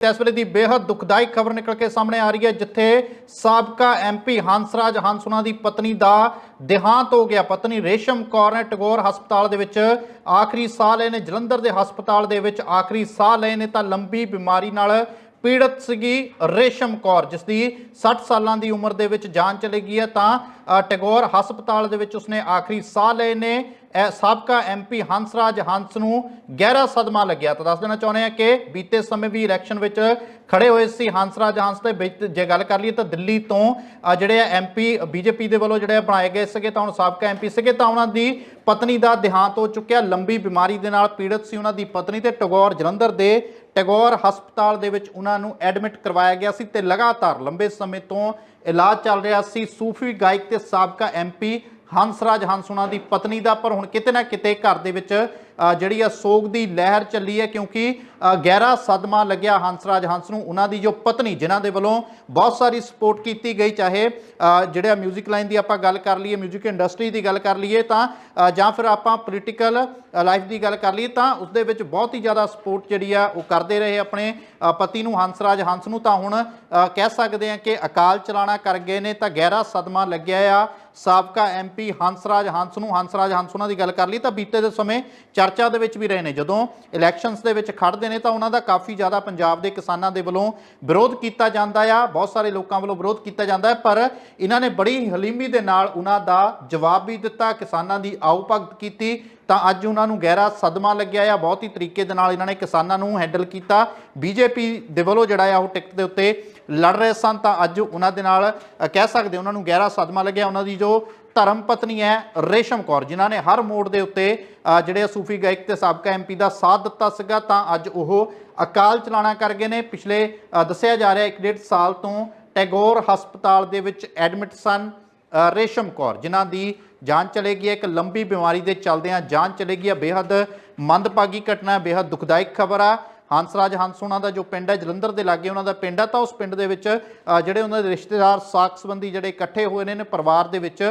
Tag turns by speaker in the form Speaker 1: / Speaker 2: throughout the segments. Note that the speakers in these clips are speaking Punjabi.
Speaker 1: ਇਸ ਵੇਲੇ ਦੀ ਬੇहद ਦੁਖਦਾਇਕ ਖਬਰ ਨਿਕਲ ਕੇ ਸਾਹਮਣੇ ਆ ਰਹੀ ਹੈ, ਜਿੱਥੇ ਸਾਬਕਾ ਐਮਪੀ ਹੰਸਰਾਜ ਹੰਸੁਣਾ ਦੀ ਪਤਨੀ ਦਾ ਦੇਹਾਂਤ ਹੋ ਗਿਆ। ਪਤਨੀ ਰੇਸ਼ਮ ਕੌਰ ਨੇ ਟਗੋਰ ਹਸਪਤਾਲ ਦੇ ਵਿੱਚ ਆਖਰੀ ਸਾਹ ਲਏ ਨੇ। ਜਲੰਧਰ ਦੇ ਹਸਪਤਾਲ ਦੇ ਵਿੱਚ ਆਖਰੀ ਸਾਹ ਲਏ ਨੇ ਤਾਂ ਲੰਬੀ ਬਿਮਾਰੀ ਨਾਲ ਪੀੜਤ ਸੀਗੀ ਰੇਸ਼ਮ ਕੌਰ, ਜਿਸ ਦੀ 60 ਸਾਲਾਂ ਦੀ ਉਮਰ ਦੇ ਵਿੱਚ ਜਾਨ ਚਲੀ ਗਈ ਹੈ। ਤਾਂ ਟੈਗੋਰ ਹਸਪਤਾਲ ਦੇ ਵਿੱਚ ਉਸਨੇ ਆਖਰੀ ਸਾਹ ਲਏ ਨੇ। ਇਹ ਸਾਬਕਾ ਐਮਪੀ ਹੰਸਰਾਜ ਹੰਸ ਨੂੰ ਗਹਿਰਾ ਸਦਮਾ ਲੱਗਿਆ। ਤਾਂ ਦੱਸ ਦੇਣਾ ਚਾਹੁੰਦੇ ਆ ਕਿ ਬੀਤੇ ਸਮੇਂ ਵੀ ਇਲੈਕਸ਼ਨ ਵਿੱਚ ਖੜੇ ਹੋਏ ਸੀ ਹੰਸਰਾਜ ਹੰਸ ਦੇ ਵਿੱਚ ਜੇ ਗੱਲ ਕਰ ਲਈਏ ਤਾਂ ਦਿੱਲੀ ਤੋਂ ਅ, ਜਿਹੜੇ ਐਮਪੀ ਬੀਜੇਪੀ ਦੇ ਵੱਲੋਂ ਜਿਹੜੇ ਬਣਾਏ ਗਏ ਸੀਗੇ ਤਾਂ ਹੁਣ ਸਾਬਕਾ ਐਮਪੀ ਸੀਗੇ ਤਾਂ ਉਹਨਾਂ ਦੀ ਪਤਨੀ ਦਾ ਦੇਹਾਂਤ ਹੋ ਚੁੱਕਿਆ। ਲੰਬੀ ਬਿਮਾਰੀ ਦੇ ਨਾਲ ਪੀੜਤ ਸੀ ਉਹਨਾਂ ਦੀ ਪਤਨੀ ਤੇ ਟੈਗੋਰ ਜਲੰਧਰ ਦੇ ਟੈਗੋਰ ਹਸਪਤਾਲ ਦੇ ਵਿੱਚ ਉਹਨਾਂ ਨੂੰ ਐਡਮਿਟ ਕਰਵਾਇਆ ਗਿਆ ਸੀ ਤੇ ਲਗਾਤਾਰ ਲੰਬੇ ਸਮੇਂ ਤੋਂ ਇਲਾਜ ਚੱਲ ਰਿਹਾ ਸੀ। ਸੂਫੀ ਗਾਇਕ ਤੇ ਸਾਬਕਾ ਐਮਪੀ ਹੰਸਰਾਜ ਹੰਸ ਉਹਨਾਂ ਦੀ ਪਤਨੀ ਦਾ ਪਰ ਹੁਣ ਕਿਤੇ ਨਾ ਕਿਤੇ ਘਰ ਦੇ ਵਿੱਚ ਜਿਹੜੀ ਆ ਸੋਗ ਦੀ ਲਹਿਰ ਚੱਲੀ ਹੈ ਕਿਉਂਕਿ ਅ, ਗਹਿਰਾ ਸਦਮਾ ਲੱਗਿਆ ਹੰਸਰਾਜ ਹੰਸ ਨੂੰ ਉਹਨਾਂ ਦੀ ਜੋ ਪਤਨੀ ਜਿਨ੍ਹਾਂ ਦੇ ਵੱਲੋਂ ਬਹੁਤ ਸਾਰੀ ਸਪੋਰਟ ਕੀਤੀ ਗਈ ਚਾਹੇ ਅ, ਜਿਹੜਾ 뮤직 ਲਾਈਨ ਦੀ ਆਪਾਂ ਗੱਲ ਕਰ ਲਈਏ 뮤직 ਇੰਡਸਟਰੀ ਦੀ ਗੱਲ ਕਰ ਲਈਏ ਤਾਂ ਅ, ਜਾਂ ਫਿਰ ਆਪਾਂ ਪੋਲੀਟੀਕਲ ਲਾਈਫ ਦੀ ਗੱਲ ਕਰ ਲਈਏ ਤਾਂ ਉਸ ਦੇ ਵਿੱਚ ਬਹੁਤ ਹੀ ਜ਼ਿਆਦਾ ਸਪੋਰਟ ਜਿਹੜੀ ਆ ਉਹ ਕਰਦੇ ਰਹੇ ਆਪਣੇ ਅ, ਪਤੀ ਨੂੰ ਹੰਸਰਾਜ ਹੰਸ ਨੂੰ ਤਾਂ ਹੁਣ ਅ, ਕਹਿ ਸਕਦੇ ਆ ਕਿ ਅਕਾਲ ਚਲਾਣਾ ਕਰ ਗਏ ਨੇ ਤਾਂ ਗਹਿਰਾ ਸਦਮਾ ਲੱਗਿਆ ਆ ਸਾਬਕਾ ਐਮਪੀ ਹੰਸਰਾਜ ਹੰਸ ਨੂੰ ਹੰਸਰਾਜ ਹੰਸ ਉਹਨਾਂ ਦੀ ਗੱਲ ਕਰ ਲਈ ਤਾਂ ਬੀਤੇ ਦੇ ਸਮੇਂ ਚਰਚਾ ਦੇ ਵਿੱਚ ਵੀ ਰਹੇ ਨੇ। ਜਦੋਂ ਇਲੈਕਸ਼ਨਸ ਦੇ ਵਿੱਚ ਖੜਦੇ ਨੇ ਤਾਂ ਉਹਨਾਂ ਦਾ ਕਾਫੀ ਜ਼ਿਆਦਾ ਪੰਜਾਬ ਦੇ ਕਿਸਾਨਾਂ ਦੇ ਵੱਲੋਂ ਵਿਰੋਧ ਕੀਤਾ ਜਾਂਦਾ ਆ। ਬਹੁਤ ਸਾਰੇ ਲੋਕਾਂ ਵੱਲੋਂ ਵਿਰੋਧ ਕੀਤਾ ਜਾਂਦਾ ਹੈ, ਪਰ ਇਹਨਾਂ ਨੇ ਬੜੀ ਹਲੀਮੀ ਦੇ ਨਾਲ ਉਹਨਾਂ ਦਾ ਜਵਾਬ ਵੀ ਦਿੱਤਾ, ਕਿਸਾਨਾਂ ਦੀ ਆਉ ਭਗਤ ਕੀਤੀ। ਤਾਂ ਅੱਜ ਉਹਨਾਂ ਨੂੰ ਗਹਿਰਾ ਸਦਮਾ ਲੱਗਿਆ ਆ। ਬਹੁਤ ਹੀ ਤਰੀਕੇ ਦੇ ਨਾਲ ਇਹਨਾਂ ਨੇ ਕਿਸਾਨਾਂ ਨੂੰ ਹੈਂਡਲ ਕੀਤਾ। ਬੀਜੇਪੀ ਦੇ ਵੱਲੋਂ ਜਿਹੜਾ ਆ ਉਹ ਟਿਕਟ ਦੇ ਉੱਤੇ ਲੜ ਰਹੇ ਸਨ। ਤਾਂ ਅੱਜ ਉਹਨਾਂ ਦੇ ਨਾਲ ਕਹਿ ਸਕਦੇ ਉਹਨਾਂ ਨੂੰ ਗਹਿਰਾ ਸਦਮਾ ਲੱਗਿਆ। ਉਹਨਾਂ ਦੀ ਜੋ ਧਰਮ ਪਤਨੀ ਹੈ ਰੇਸ਼ਮ ਕੌਰ, ਜਿਨ੍ਹਾਂ ਨੇ ਹਰ ਮੋੜ ਦੇ ਉੱਤੇ ਜਿਹੜੇ ਆ ਸੂਫੀ ਗਾਇਕ ਤੇ ਸਾਬਕਾ ਐਮਪੀ ਦਾ ਸਾਥ ਦਿੱਤਾ ਸੀਗਾ, ਤਾਂ ਅੱਜ ਉਹ ਅਕਾਲ ਚਲਾਣਾ ਕਰ ਗਏ ਨੇ। ਪਿਛਲੇ ਦੱਸਿਆ ਜਾ ਰਿਹਾ ਇੱਕ ਡੇਢ ਸਾਲ ਤੋਂ ਟੈਗੋਰ ਹਸਪਤਾਲ ਦੇ ਵਿੱਚ ਐਡਮਿਟ ਸਨ ਰੇਸ਼ਮ ਕੌਰ, ਜਿਨ੍ਹਾਂ ਦੀ ਜਾਨ ਚਲੇ ਗਈ ਹੈ। ਇੱਕ ਲੰਬੀ ਬਿਮਾਰੀ ਦੇ ਚੱਲਦਿਆਂ ਜਾਨ ਚਲੇ ਗਈ ਹੈ। ਬੇਹੱਦ ਮੰਦਭਾਗੀ ਘਟਨਾ ਹੈ, ਬੇਹੱਦ ਦੁਖਦਾਇਕ ਖਬਰ ਆ। ਹੰਸਰਾਜ ਹੰਸ ਉਹਨਾਂ ਦਾ ਜੋ ਪਿੰਡ ਹੈ, ਜਲੰਧਰ ਦੇ ਲਾਗੇ ਉਹਨਾਂ ਦਾ ਪਿੰਡ ਹੈ, ਤਾਂ ਉਸ ਪਿੰਡ ਦੇ ਵਿੱਚ ਜਿਹੜੇ ਉਹਨਾਂ ਦੇ ਰਿਸ਼ਤੇਦਾਰ ਸਾਕ ਸੰਬੰਧੀ ਜਿਹੜੇ ਇਕੱਠੇ ਹੋਏ ਨੇ ਨੇ ਪਰਿਵਾਰ ਦੇ ਵਿੱਚ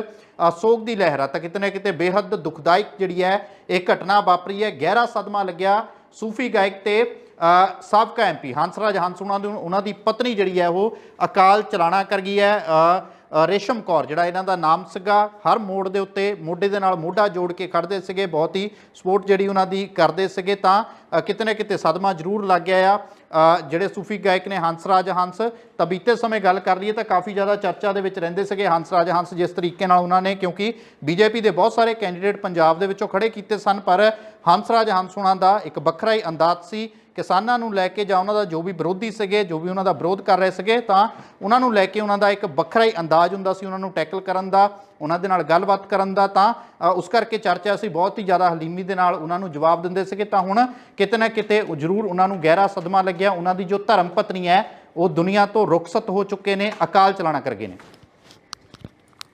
Speaker 1: ਸੋਗ ਦੀ ਲਹਿਰ ਆ। ਤਾਂ ਕਿਤੇ ਨਾ ਕਿਤੇ ਬੇਹੱਦ ਦੁਖਦਾਇਕ ਜਿਹੜੀ ਹੈ, ਇਹ ਘਟਨਾ ਵਾਪਰੀ ਹੈ। ਗਹਿਰਾ ਸਦਮਾ ਲੱਗਿਆ ਸੂਫੀ ਗਾਇਕ ਤੇ ਸਾਬਕਾ ਐਮਪੀ ਹੰਸਰਾਜ ਹੰਸ ਉਹਨਾਂ ਦੀ ਉਹਨਾਂ ਦੀ ਪਤਨੀ ਜਿਹੜੀ ਹੈ, ਉਹ ਅਕਾਲ ਚਲਾਣਾ ਕਰ ਗਈ ਹੈ। ਰੇਸ਼ਮ ਕੌਰ, ਜਿਹੜਾ ਇਹਨਾਂ ਦਾ ਨਾਮ ਸੀਗਾ, ਹਰ ਮੋੜ ਦੇ ਉੱਤੇ ਮੋਢੇ ਦੇ ਨਾਲ ਮੋਢਾ ਜੋੜ ਕੇ ਖੜਦੇ ਸੀਗੇ, ਬਹੁਤ ਹੀ ਸਪੋਰਟ ਜਿਹੜੀ ਉਹਨਾਂ ਦੀ ਕਰਦੇ ਸੀਗੇ, ਤਾਂ ਕਿਤੇ ਨਾ ਕਿਤੇ ਸਦਮਾ ਜ਼ਰੂਰ ਲੱਗ ਗਿਆ ਆ। ਜਿਹੜੇ ਸੂਫੀ ਗਾਇਕ ਨੇ ਹੰਸਰਾਜ ਹੰਸ, ਤਾਂ ਬੀਤੇ ਸਮੇਂ ਗੱਲ ਕਰ ਲਈਏ ਤਾਂ ਕਾਫੀ ਜ਼ਿਆਦਾ ਚਰਚਾ ਦੇ ਵਿੱਚ ਰਹਿੰਦੇ ਸੀਗੇ ਹੰਸ ਰਾਜ ਹੰਸ, ਜਿਸ ਤਰੀਕੇ ਨਾਲ ਉਹਨਾਂ ਨੇ, ਕਿਉਂਕਿ ਬੀਜੇਪੀ ਦੇ ਬਹੁਤ ਸਾਰੇ ਕੈਂਡੀਡੇਟ ਪੰਜਾਬ ਦੇ ਵਿੱਚੋਂ ਖੜੇ ਕੀਤੇ ਸਨ, ਪਰ ਹੰਸ ਰਾਜ ਹੰਸ ਉਹਨਾਂ ਦਾ ਇੱਕ ਵੱਖਰਾ ਹੀ ਅੰਦਾਜ਼ ਸੀ। ਕਿਸਾਨਾਂ ਨੂੰ ਲੈ ਕੇ ਜਾਂ ਉਹਨਾਂ ਦਾ ਜੋ ਵੀ ਵਿਰੋਧੀ ਸੀਗੇ, ਜੋ ਵੀ ਉਹਨਾਂ ਦਾ ਵਿਰੋਧ ਕਰ ਰਹੇ ਸੀਗੇ, ਤਾਂ ਉਹਨਾਂ ਨੂੰ ਲੈ ਕੇ ਉਹਨਾਂ ਦਾ ਇੱਕ ਵੱਖਰਾ ਹੀ ਅੰਦਾਜ਼ ਹੁੰਦਾ ਸੀ ਉਹਨਾਂ ਨੂੰ ਟੈਕਲ ਕਰਨ ਦਾ, ਉਹਨਾਂ ਦੇ ਨਾਲ ਗੱਲਬਾਤ ਕਰਨ ਦਾ, ਤਾਂ ਉਸ ਕਰਕੇ ਚਰਚਾ ਸੀ ਬਹੁਤ ਹੀ ਜ਼ਿਆਦਾ ਹਲੀਮੀ ਦੇ ਨਾਲ ਉਹਨਾਂ ਨੂੰ ਜਵਾਬ ਦਿੰਦੇ ਸੀਗੇ। ਤਾਂ ਹੁਣ ਕਿਤੇ ਨਾ ਕਿਤੇ ਜ਼ਰੂਰ ਉਹਨਾਂ ਨੂੰ ਗਹਿਰਾ ਸਦਮਾ ਲੱਗਿਆ, ਉਹਨਾਂ ਦੀ ਜੋ ਧਰਮ ਪਤਨੀ ਹੈ, ਉਹ ਦੁਨੀਆ ਤੋਂ ਰੁਖਸਤ ਹੋ ਚੁੱਕੇ ਨੇ, ਅਕਾਲ ਚਲਾਣਾ ਕਰ ਗਏ ਨੇ।